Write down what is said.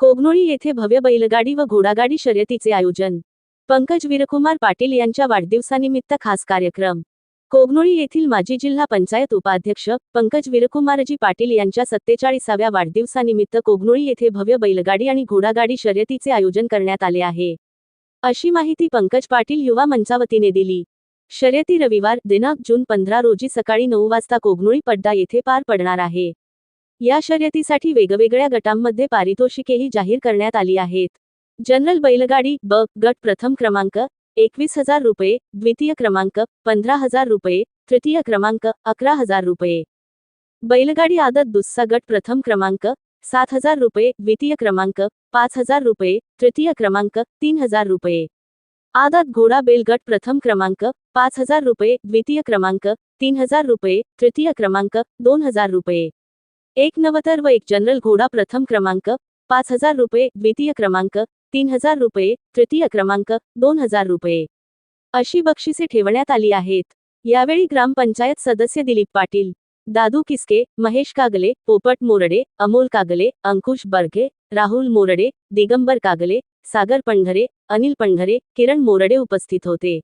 कोगनोळी येथे भव्य बैलगाडी व घोडागाडी शर्यतीचे आयोजन. पंकज वीरकुमार पाटील यांच्या वाढदिवसानिमित्त खास कार्यक्रम. कोगनोळी येथील माजी जिल्हा पंचायत उपाध्यक्ष पंकज वीरकुमारजी पाटील यांच्या सत्तेचाळीसाव्या वाढदिवसानिमित्त कोगनोळी येथे भव्य बैलगाडी आणि घोडागाडी शर्यतीचे आयोजन करण्यात आले आहे. अशी माहिती पंकज पाटील युवा मंचावतीने दिली. शर्यती रविवार दिनांक जून पंधरा रोजी सकाळी नऊ वाजता कोगनोळी पड्डा येथे पार पडणार आहे. या शर्यतीसाठी वेगवेगळ्या गटांमध्ये पारितोषिकेही जाहीर करण्यात आली आहेत. जनरल बैलगाडी ब गट प्रथम क्रमांक एकवीस हजार रुपये द्वितीय क्रमांक पंधरा हजार रुपये तृतीय क्रमांक अकरा हजार रुपये. बैलगाडी आदत दुस्सा गट प्रथम क्रमांक सात हजार रुपये द्वितीय क्रमांक पाच हजार रुपये तृतीय क्रमांक तीन हजार रुपये. आदत घोडा बेल गट प्रथम क्रमांक पाच हजार रुपये द्वितीय क्रमांक तीन हजार रुपये तृतीय क्रमांक दोन हजार रुपये. एक नवतर व एक जनरल घोडा प्रथम क्रमांक पाच हजार रुपये द्वितीय क्रमांक तीन हजार रुपये तृतीय क्रमांक दोन हजार रुपये. अशी बक्षिसे ठेवण्यात आली आहेत. यावेळी ग्रामपंचायत सदस्य दिलीप पाटील दादू किसके महेश कागले पोपट मोरडे अमोल कागले अंकुश बर्घे राहुल मोरडे दिगंबर कागले सागर पंढरे अनिल पंढरे किरण मोरडे उपस्थित होते.